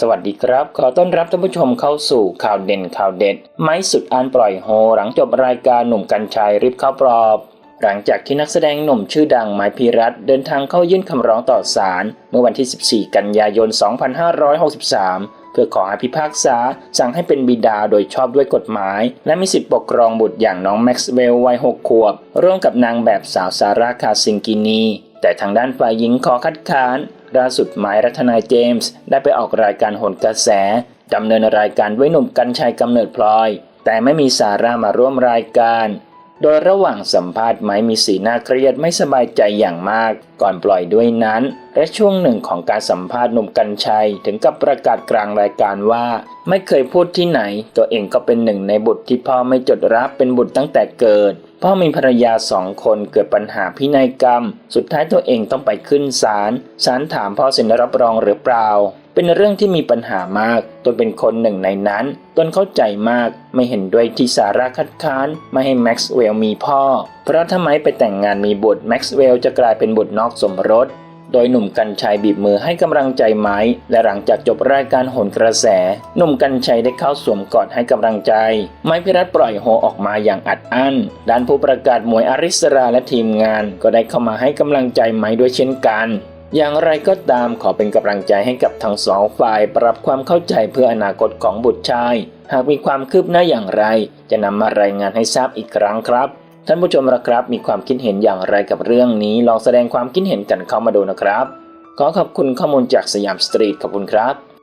สวัสดีครับ ขอต้อนรับท่านผู้ชมเข้าสู่ข่าวเด่นข่าวเด็ด ไม้สุดอันปล่อยโฮ หลังจบรายการหนุ่มกัญชัยริบเข้าปลอบ หลังจากที่นักแสดงหนุ่มชื่อดังไม้พีรัตเดินทางเข้ายื่นคำร้องต่อศาลเมื่อวันที่ 14 กันยายน 2563 เพื่อขอให้พิพากษา สั่งให้เป็นบิดาโดยชอบด้วยกฎหมาย และมีสิทธิปกครองบุตรอย่างน้องแม็กซ์เวลล์วัย 6 ขวบ ร่วมกับนางแบบสาวซาร่าคาซิงกินี แต่ทางด้านฝ่ายหญิงขอคัดค้าน ล่าสุดหมายรัฐนายเจมส์ได้ไปออกรายการโหนกระแสดำเนินรายการด้วยหนุ่มกัญชัยกำเนิดพลอย แต่ไม่มีสาร่ามาร่วมรายการ โดยระหว่างสัมภาษณ์ไม้มีสีหน้าเครียดไม่สบายใจอย่างมาก ก่อนปล่อยด้วยนั้น และช่วงหนึ่งของการสัมภาษณ์หนุ่มกัญชัย ถึงกับประกาศกลางรายการว่า ไม่เคยพูดที่ไหน ตัวเองก็เป็นหนึ่งในบุตรที่พ่อไม่จดรับเป็นบุตรตั้งแต่เกิด พ่อมีภรรยาสองคนเกิดปัญหาพินัยกรรม สุดท้ายตัวเองต้องไปขึ้นศาลศาลถามพ่อเซ็นรับรองหรือเปล่า เป็นเรื่องที่มีปัญหามาก ตนเป็นคนหนึ่งในนั้น ตนเข้าใจมาก ไม่เห็นด้วยที่สาระคัดค้านไม่ให้แม็กซ์เวลล์มีพ่อ เพราะถ้าไมไปแต่งงานมีบุตรแม็กซ์เวล์จะกลายเป็นบุตรนอกสมรส โดยหนุ่มกัญชัยบีบมือให้กำลังใจไม้ และหลังจากจบรายการโหนกระแส หนุ่มกัญชัยได้เข้าสวมกอดให้กำลังใจ ไม้พิรัตปล่อยโฮออกมาอย่างอัดอั้น ด้านผู้ประกาศมวยอาริสราและทีมงาน ก็ได้เข้ามาให้กำลังใจไม้ด้วยเช่นกัน อย่างไรก็ตามขอเป็นกำลังใจให้กับทั้งสองฝ่ายปรับความเข้าใจเพื่ออนาคตของบุตรชาย หากมีความคืบหน้าอย่างไร จะนำมารายงานให้ทราบอีกครั้งครับ ท่านผู้ชมละครับมีความคิดเห็นอย่างไรกับเรื่องนี้ ลองแสดงความคิดเห็นกันเข้ามาดูนะครับ ขอขอบคุณข้อมูลจากสยามสตรีทขอบคุณครับ